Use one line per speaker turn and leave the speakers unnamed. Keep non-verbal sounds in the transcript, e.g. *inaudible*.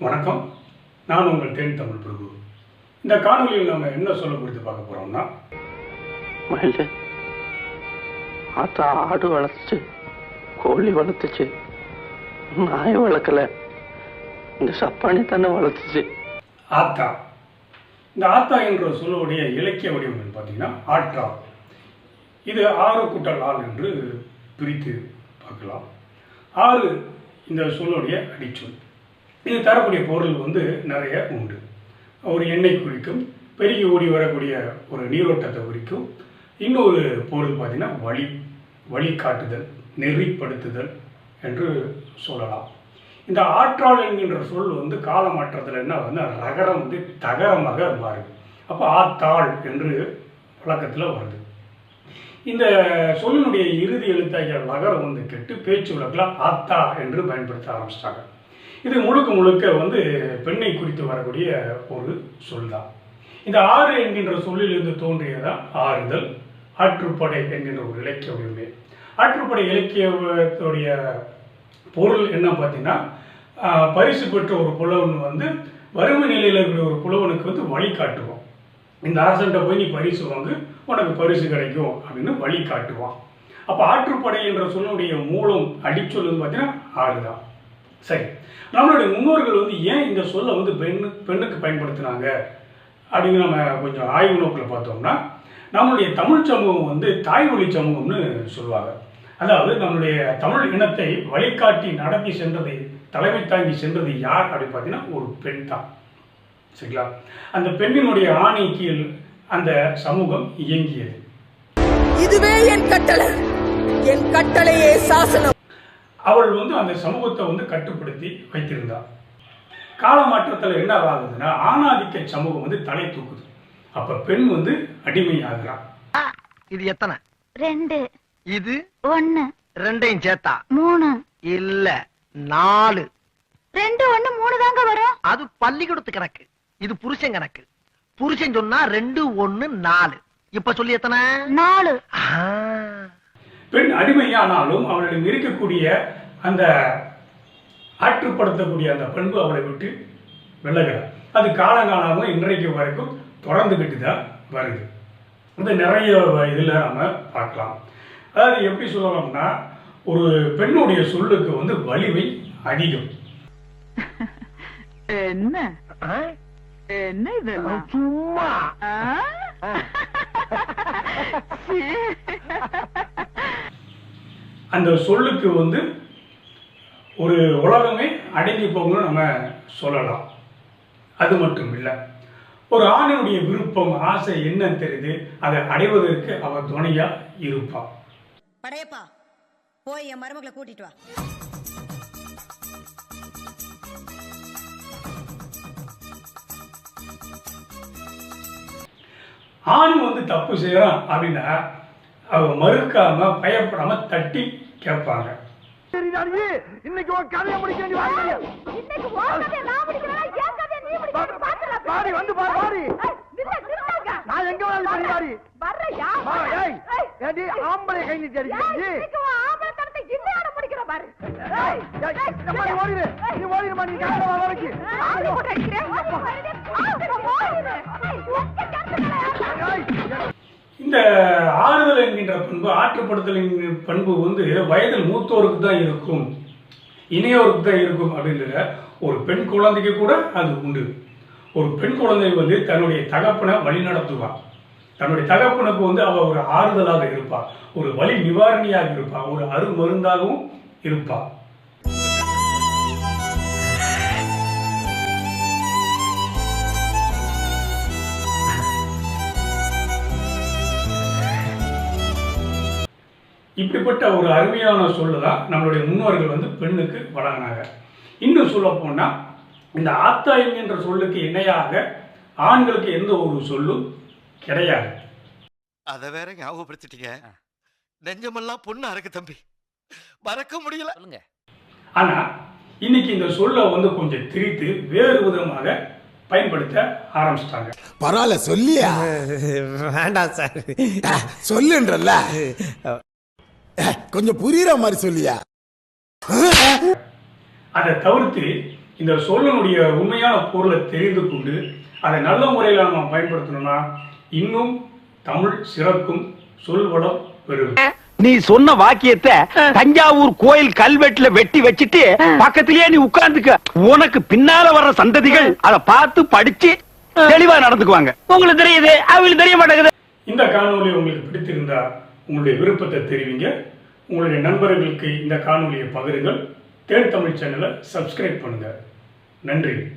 வணக்கம். நான் உங்கள் தேன் தமிழ் பிரபு. இந்த காணொலியில் நம்ம என்ன சொல்ல குறித்து பார்க்க போறோம்னா
ஆத்தா ஆடு வளர்த்துச்சு கோழி வளர்த்துச்சு. நாய் வளர்க்கல. இந்த சப்பானி தானே வளர்த்துச்சு.
ஆத்தா. இந்த ஆத்தா என்ற சொல்லுடைய இலக்கிய வடிவம் பார்த்தீங்கன்னா ஆற்றா. இது ஆறு கூட்டல் ஆள் என்று பிரித்து பார்க்கலாம். ஆறு இந்த சொல்லுடைய அடிச்சொல். இது தரக்கூடிய பொருள் வந்து நிறைய உண்டு. ஒரு எண்ணெய் குறிக்கும் பெருகி ஓடி வரக்கூடிய ஒரு நீரோட்டத்தை குறிக்கும். இன்னொரு பொருள் பார்த்தீங்கன்னா வழி வழிகாட்டுதல் நெறிப்படுத்துதல் என்று சொல்லலாம். இந்த ஆற்றாள் என்கின்ற சொல் வந்து காலமாற்றத்தில் என்ன வந்து ரகரம் வந்து தகரமாக மாறுது. அப்போ ஆத்தாள் என்று வழக்கத்தில் வருது. இந்த சொல்லினுடைய இறுதி எழுத்தாகிய லகரம் வந்து கெட்டு பேச்சு வழக்கில் ஆத்தா என்று பயன்படுத்த ஆரம்பிச்சிட்டாங்க. இது முழுக்க முழுக்க வந்து பெண்ணை குறித்து வரக்கூடிய ஒரு சொல் தான் இந்த ஆறு என்கின்ற சொல்லிலிருந்து தோன்றியதான் ஆறுதல். ஆற்றுப்படை என்கின்ற ஒரு இலக்கிய உரிமை ஆற்றுப்படை இலக்கியத்துடைய பொருள் என்ன பார்த்தீங்கன்னா பரிசு பெற்ற ஒரு புலவன் வந்து வறுமை நிலையில் இருக்கிற ஒரு புலவனுக்கு வந்து வழிகாட்டுவான் இந்த அரசன்ட்ட போய் நீ பரிசு வாங்கு உனக்கு பரிசு கிடைக்கும் அப்படின்னு வழி காட்டுவான். அப்போ ஆற்றுப்படை என்ற சொல்லுடைய மூலம் அடிச்சொல் வந்து பார்த்தீங்கன்னா ஆறு தான் சரி. நம்மளுடைய முன்னோர்கள் வந்து ஏன் இந்த சொல்லை வந்து பெண்ணு பெண்ணுக்கு பயன்படுத்தினாங்க? அப்படின்னு நம்ம கொஞ்சம் ஆய்வு நோக்கில் பார்த்தோம்னா நம்மளுடைய தமிழ் சமூகம் வந்து தாய்மொழி சமூகம்னு சொல்லுவாங்க. அதாவது நம்மளுடைய தமிழ் இனத்தை வழிகாட்டி நடத்தி சென்றதை தலைமை தாங்கி சென்றது யார் அப்படின்னு பார்த்தீங்கன்னா ஒரு பெண் தான். சரிங்களா? அந்த பெண்ணினுடைய ஆணை கீழ் அந்த சமூகம் இயங்கியது.
இதுவே என் கட்டளை. என் கட்டளையே சாசனம்.
அவள் வந்து அந்த சமூகத்தை வந்து கட்டுப்படுத்தி வைத்திருந்தாள். கால மாற்றத்தில் என்ன ஆகுதுன்னா ஆணாதிக்க சமூகம் வந்து தலை தூக்குது. அப்ப பெண் வந்து அடிமை ஆகுறான்
இது எத்தனை?
ரெண்டு.
இது?
ஒன்னு
ரெண்டையும் சேர்த்தா?
மூணு.
இல்ல நாலு.
ரெண்டு ஒண்ணு மூணு தாங்க வரும்.
அது பள்ளிக்கூடத்து கணக்கு. இது புருஷன் கணக்கு. புருஷன் சொன்னா ரெண்டு ஒண்ணு நாலு. இப்ப சொல்லி எத்தனை?
நாலு.
ஆ,
பெண் அடிமையானாலும் அவளிடம் இருக்கக்கூடிய அந்த ஆற்றுப்படுத்தக்கூடிய அந்த பண்பு அவளை விட்டு விலகல. அது காலங்காலமாக இன்றைக்கு வரைக்கும் தொடர்ந்துக்கிட்டு தான் வருது. இது நிறைய இதில் நம்ம பார்க்கலாம். அதாவது எப்படி சொல்லலாம்னா ஒரு பெண்ணுடைய சொல்லுக்கு வந்து வலிமை அதிகம். *laughs*
என்ன?
ஆ?
என்ன இதெல்லாம்
சும்மா? *laughs*
அந்த சொல்லுக்கு வந்து ஒரு உலகமே அடங்கி போகணும்னு நம்ம சொல்லலாம். அது மட்டும் இல்லை. ஒரு ஆணினுடைய விருப்பம் ஆசை என்ன தெரியுது. அதை அடைவதற்கு அவ துணையா இருப்பான்
படையப்பா போய் என் மருமகளை கூட்டிட்டு வா.
ஆண் வந்து தப்பு செய்யறான் அப்படின்னா அவ மறுக்காம பயப்படாம தட்டி கேட்பாங்க
இன்னைக்கு உன் கதையை முடிக்க வேண்டிய.
இன்னைக்கு நான் முடிக்கிறேன் என் கதையை நீ முடிக்கிறேன் பாத்துடலாம்.
வாடி, வந்து பாரு, வாடி.
ஏய், நில்லு, நில்லுங்க.
நான் எங்க வேணாலும் சரி, வாடி.
வர்றையா?
ஏய், ஆம்பளை கை
ஏய்,
அடிக்கிறீங்க?
இன்னைக்கு உன் இன்னையோட பாரு. ஏய்,
மாதிரி ஓடிடு. நீ ஓடிடுமா, நீ வர வரைக்கும்.
போட்டு அடிக்கிறேன்.
இந்த ஆறுதல் என்கின்ற பண்பு ஆற்றுப்படுத்தல் என்கிற பண்பு வந்து வயதில் மூத்தோருக்கு தான் இருக்கும் இணையோருக்கு தான் இருக்கும் அப்படின்ற ஒரு பெண் குழந்தைக்கு கூட அது உண்டு. ஒரு பெண் குழந்தை வந்து தன்னுடைய தகப்பனை வழி நடத்துவான் தன்னுடைய தகப்பனுக்கு வந்து அவள் ஒரு ஆறுதலாக இருப்பாள் ஒரு வழி நிவாரணியாக இருப்பாள் ஒரு அருமருந்தாகவும் இருப்பாள் இப்படிப்பட்ட ஒரு அருமையான சொல்லு தான் நம்மளுடைய முன்னோர்கள் வந்து பெண்ணுக்கு வழங்கினாங்க. இன்னும் சொல்ல போனால் இந்த ஆத்தா என்கின்ற சொல்லுக்கு இணையாக ஆண்களுக்கு எந்த ஒரு சொல்லும் கிடையாது.
அத வேற ஞாபகப்படுத்திட்டீங்க. நெஞ்சமெல்லாம் பொண்ணு அறக்கு தம்பி. மறக்க முடியல.
ஆனால் இன்னைக்கு இந்த சொல்லை வந்து கொஞ்சம் திரித்து வேறு விதமாக பயன்படுத்த ஆரம்பிச்சிட்டாங்க.
பரவாயில்ல சொல்லியா? *laughs*
வேண்டாம் சார்.
சொல்லுன்றல்ல. *laughs* கொஞ்சம் புரியுற மாதிரி சொல்லியா?
அதை தவிர்த்து இந்த சொல்லினுடைய உண்மையான பொருளை தெரிந்து கொண்டு அதை நல்ல முறையில் நம்ம பயன்படுத்தணும்னா இன்னும் தமிழ் சிறக்கும் சொல்வளம் பெருகும்.
நீ சொன்ன வாக்கியத்தை தஞ்சாவூர் கோயில் கல்வெட்டுல வெட்டி வச்சிட்டு பக்கத்திலேயே நீ உட்கார்ந்துக்க. உனக்கு பின்னால வர்ற சந்ததிகள் அதை பார்த்து படிச்சு தெளிவா நடந்துக்குவாங்க. உங்களுக்கு தெரியுது அவங்களுக்கு தெரிய மாட்டேங்குது.
இந்த காணொளி உங்களுக்கு பிடித்திருந்தா உங்களுடைய விருப்பத்தை தெரிவிங்க. உங்களுடைய நண்பர்களுக்கு இந்த காணொலியை பகிருங்கள். தேன் தமிழ் சேனலை சப்ஸ்கிரைப் பண்ணுங்கள் நன்றி.